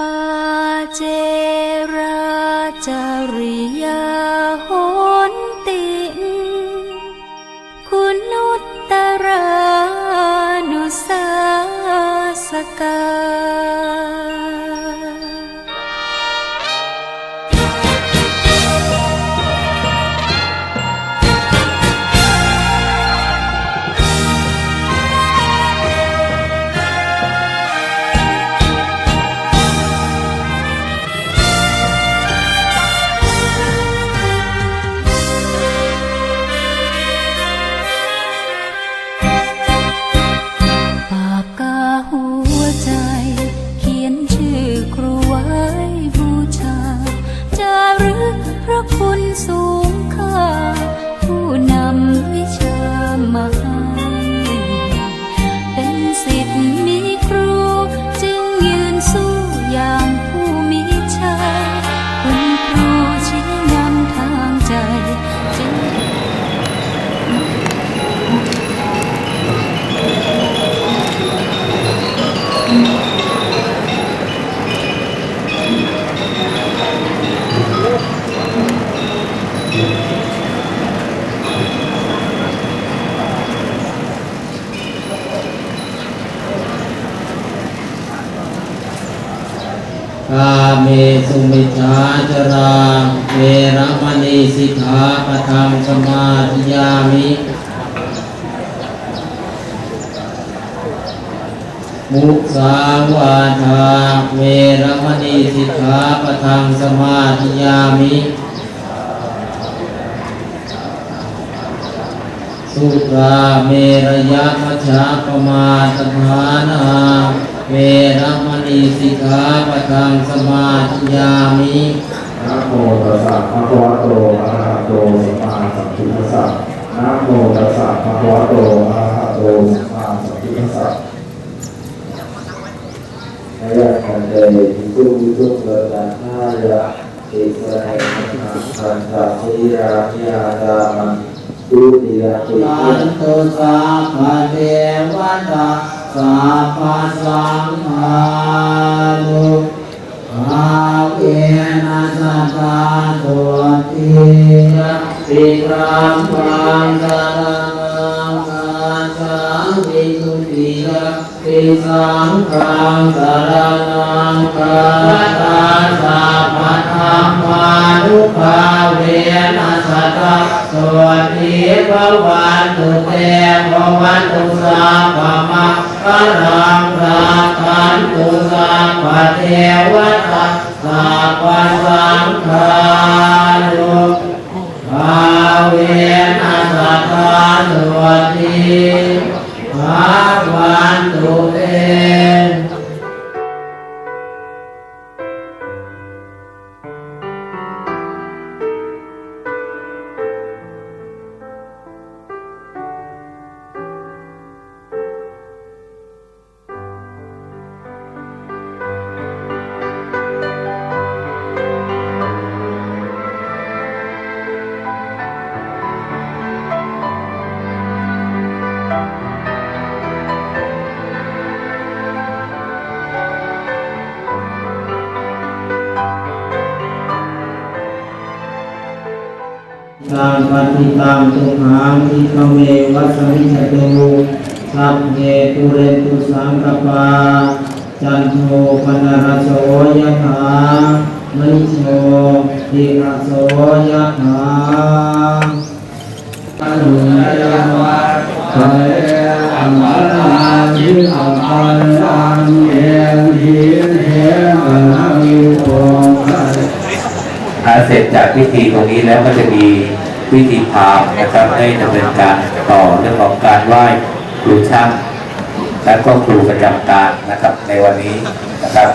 ปาเจราจาริยาโหนติคุณุตตรานุสาสกา กาเมสุมิชาจาราเวรมณีสิกขาปะทังสมาธิยามิมุสาวาทาเวรมณีสิกขาปะทังสมาธิยามิ สุราเมรยะมัชฌาปมาตฐานาเวรมณีสิกขาปะทังสมาธิยามินะโมตัสสะภะคะวะโตอะระหะโตสัมมาสัมพุทธัสสะนะโมตัสสะภะคะวะโตอะระหะโตสัมมาสัมพุทธัสสะ ayat dari itu itu berdanaya Israel Pancasila Tiada itu tidak สันตุ สัพพเทวตาสัพพสังฆานุอาเวนัสตาตัวติยะสิกรัมปังสารังอาสาวิสุทิยะติสังฆังสารังคาตาสัพพะธรรมาะรังราคันตุสัพพะเทวตาสัพพสังฆานุภาเวนัสตาสวัสดีภวันตุเต ตามปฏิตามตุหังทิคเมวัสมิจตุสัพเพปุเรตุสังกปาจันโทปนรโสยถามณิโชติระโสยถาอนุยวัตไตอัมมาจิอัมมาลังเยหิเทนะมิโตไถ้าเสร็จจากพิธีตรงนี้แล้วก็จะมี พิธีพามนะครับให้ดำเนินการต่อเรื่องของการไหว้ครูช่างและก็ครูประจำการนะครับในวันนี้นะครับ